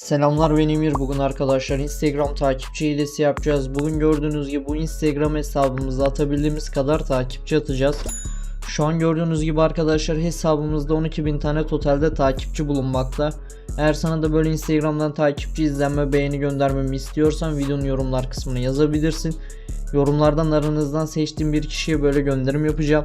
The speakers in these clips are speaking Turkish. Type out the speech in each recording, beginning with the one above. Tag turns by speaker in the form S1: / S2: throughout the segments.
S1: Selamlar ben Emir. Bugün arkadaşlar Instagram takipçi hilesi yapacağız. Bugün gördüğünüz gibi bu Instagram hesabımıza atabildiğimiz kadar takipçi atacağız. Şu an gördüğünüz gibi arkadaşlar hesabımızda 12.000 tane totalde takipçi bulunmakta. Eğer sana da böyle Instagram'dan takipçi izlenme beğeni göndermemi istiyorsan videonun yorumlar kısmına yazabilirsin. Yorumlardan aranızdan seçtiğim bir kişiye böyle gönderim yapacağım.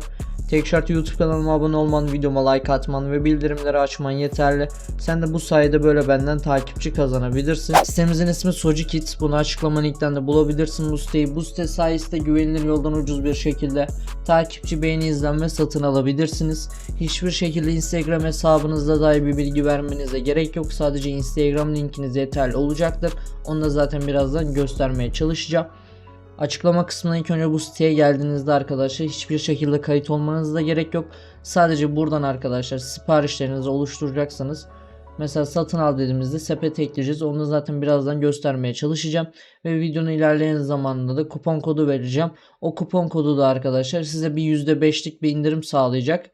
S1: Tek şart YouTube kanalıma abone olman, videoma like atman ve bildirimleri açman yeterli. Sen de bu sayede böyle benden takipçi kazanabilirsin. Sitemizin ismi Soji Kids. Bunu açıklama linkten de bulabilirsin bu siteyi. Bu site sayesinde güvenilir yoldan ucuz bir şekilde takipçi, beğeni, izlenme satın alabilirsiniz. Hiçbir şekilde Instagram hesabınızda dair bir bilgi vermenize gerek yok. Sadece Instagram linkiniz yeterli olacaktır. Onu da zaten birazdan göstermeye çalışacağım. Açıklama kısmına ilk önce bu siteye geldiğinizde arkadaşlar hiçbir şekilde kayıt olmanıza gerek yok. Sadece buradan arkadaşlar siparişlerinizi oluşturacaksınız. Mesela satın al dediğimizde sepet ekleyeceğiz. Onu da zaten birazdan göstermeye çalışacağım. Ve videonun ilerleyen zamanında da kupon kodu vereceğim. O kupon kodu da arkadaşlar size bir %5'lik bir indirim sağlayacak.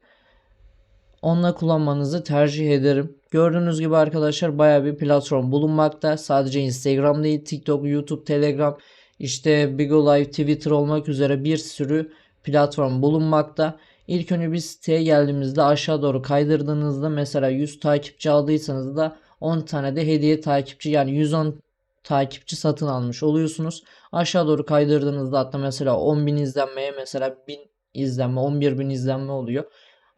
S1: Onunla kullanmanızı tercih ederim. Gördüğünüz gibi arkadaşlar baya bir platform bulunmakta. Sadece Instagram değil TikTok, YouTube, Telegram, işte Bigo Live, Twitter olmak üzere bir sürü platform bulunmakta. İlk önce bir siteye geldiğimizde aşağı doğru kaydırdığınızda mesela 100 takipçi aldıysanız da 10 tane de hediye takipçi yani 110 takipçi satın almış oluyorsunuz. Aşağı doğru kaydırdığınızda hatta mesela 10.000 izlenmeye mesela 1000 izlenme 11.000 izlenme oluyor.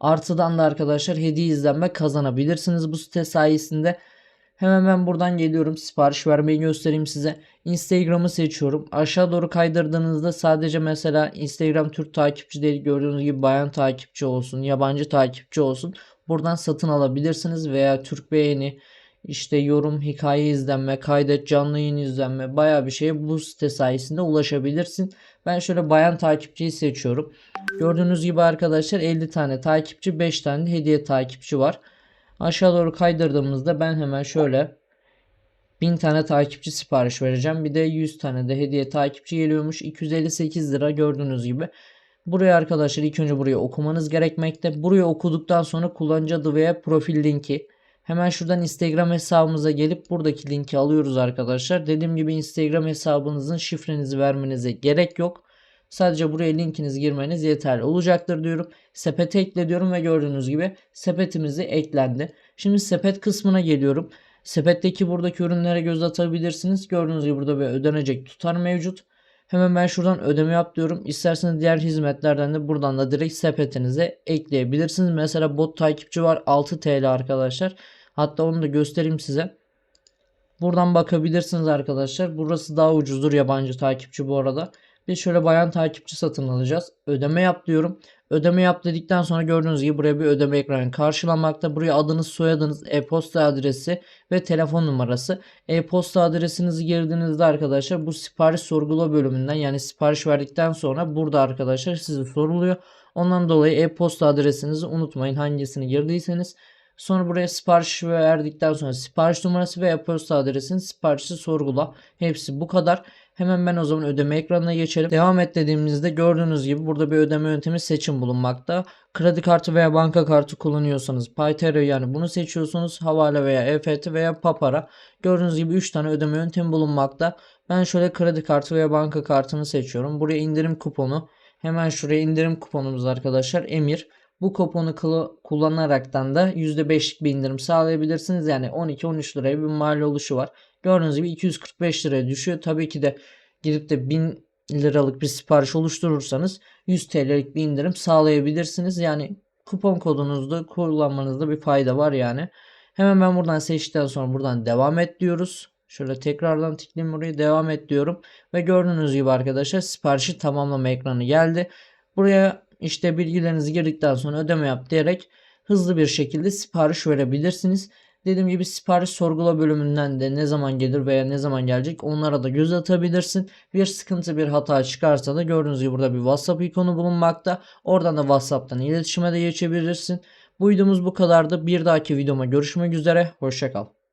S1: Artıdan da arkadaşlar hediye izlenme kazanabilirsiniz bu site sayesinde. Hemen ben buradan geliyorum. Sipariş vermeyi göstereyim size. Instagram'ı seçiyorum. Aşağı doğru kaydırdığınızda sadece mesela Instagram Türk takipçi değil gördüğünüz gibi bayan takipçi olsun, yabancı takipçi olsun. Buradan satın alabilirsiniz veya Türk beğeni, işte yorum, hikaye izlenme, kaydet, canlı yayın izlenme baya bir şeye bu site sayesinde ulaşabilirsin. Ben şöyle bayan takipçiyi seçiyorum. Gördüğünüz gibi arkadaşlar 50 tane takipçi 5 tane hediye takipçi var. Aşağı doğru kaydırdığımızda ben hemen şöyle 1000 tane takipçi sipariş vereceğim. Bir de 100 tane de hediye takipçi geliyormuş. 258 lira gördüğünüz gibi. Buraya arkadaşlar ilk önce buraya okumanız gerekmekte. Buraya okuduktan sonra kullanıcı adı veya profil linki. Hemen şuradan Instagram hesabımıza gelip buradaki linki alıyoruz arkadaşlar. Dediğim gibi Instagram hesabınızın şifrenizi vermenize gerek yok. Sadece buraya linkinizi girmeniz yeterli olacaktır diyorum. Sepete ekle diyorum ve gördüğünüz gibi sepetimizi eklendi. Şimdi sepet kısmına geliyorum. Sepetteki buradaki ürünlere göz atabilirsiniz. Gördüğünüz gibi burada bir ödenecek tutar mevcut. Hemen ben şuradan ödeme yap diyorum. İsterseniz diğer hizmetlerden de buradan da direkt sepetinize ekleyebilirsiniz. Mesela bot takipçi var 6 TL arkadaşlar. Hatta onu da göstereyim size. Buradan bakabilirsiniz arkadaşlar. Burası daha ucuzdur yabancı takipçi bu arada. Biz şöyle bayan takipçi satın alacağız. Ödeme yap diyorum. Ödeme yap dedikten sonra gördüğünüz gibi buraya bir ödeme ekranı karşılamakta. Buraya adınız, soyadınız, e-posta adresi ve telefon numarası. E-posta adresinizi girdiğinizde arkadaşlar bu sipariş sorgula bölümünden yani sipariş verdikten sonra burada arkadaşlar size soruluyor. Ondan dolayı e-posta adresinizi unutmayın hangisini girdiyseniz. Sonra buraya sipariş verdikten sonra sipariş numarası ve e-posta adresini siparişi sorgula. Hepsi bu kadar. Hemen ben o zaman ödeme ekranına geçelim. Devam et dediğimizde gördüğünüz gibi burada bir ödeme yöntemi seçim bulunmakta. Kredi kartı veya banka kartı kullanıyorsanız Paytero yani bunu seçiyorsunuz. Havale veya EFT veya Papara. Gördüğünüz gibi 3 tane ödeme yöntemi bulunmakta. Ben şöyle kredi kartı veya banka kartını seçiyorum. Buraya indirim kuponu. Hemen şuraya indirim kuponumuz arkadaşlar. Emir. Bu kuponu kullanaraktan da %5'lik bir indirim sağlayabilirsiniz. Yani 12-13 liraya bir mali oluşu var. Gördüğünüz gibi 245 liraya düşüyor. Tabii ki de gidip de 1000 liralık bir sipariş oluşturursanız 100 TL'lik bir indirim sağlayabilirsiniz. Yani kupon kodunuzda kullanmanızda bir fayda var yani. Hemen ben buradan seçtikten sonra buradan devam et diyoruz. Şöyle tekrardan tıklayayım buraya devam et diyorum. Ve gördüğünüz gibi arkadaşlar siparişi tamamlama ekranı geldi. Buraya işte bilgilerinizi girdikten sonra ödeme yap diyerek hızlı bir şekilde sipariş verebilirsiniz. Dediğim gibi sipariş sorgula bölümünden de ne zaman gelir veya ne zaman gelecek onlara da göz atabilirsin. Bir sıkıntı bir hata çıkarsa da gördüğünüz gibi burada bir WhatsApp ikonu bulunmakta. Oradan da WhatsApp'tan iletişime de geçebilirsin. Bu videomuz bu kadardı. Bir dahaki videoma görüşmek üzere. Hoşçakal.